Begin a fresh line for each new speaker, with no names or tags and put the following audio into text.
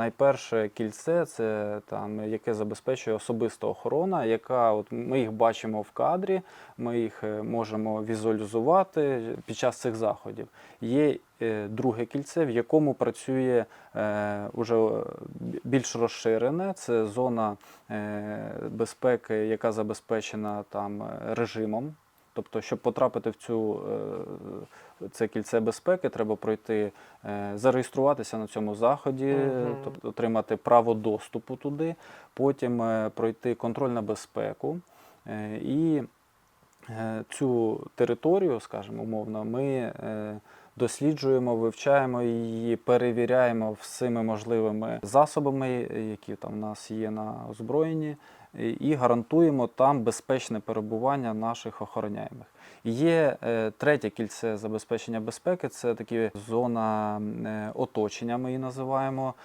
найперше кільце це там, яке забезпечує особиста охорона, яка от ми їх бачимо в кадрі, ми їх е, можемо візуалізувати під час цих заходів. Є е, друге кільце, в якому працює е, уже більш розширене. Це зона безпеки, яка забезпечена там режимом. Тобто, щоб потрапити в цю е, це кільце безпеки, треба пройти, е, зареєструватися на цьому заході,
угу.
тобто отримати право доступу туди, потім е, пройти контроль на безпеку. І цю територію, скажімо, умовно, ми е, досліджуємо, вивчаємо її, перевіряємо всіми можливими засобами, які там в нас є на озброєнні, і- гарантуємо там безпечне перебування наших охороняємих. Є е, третє кільце забезпечення безпеки, це такі зона е, оточення, ми її називаємо.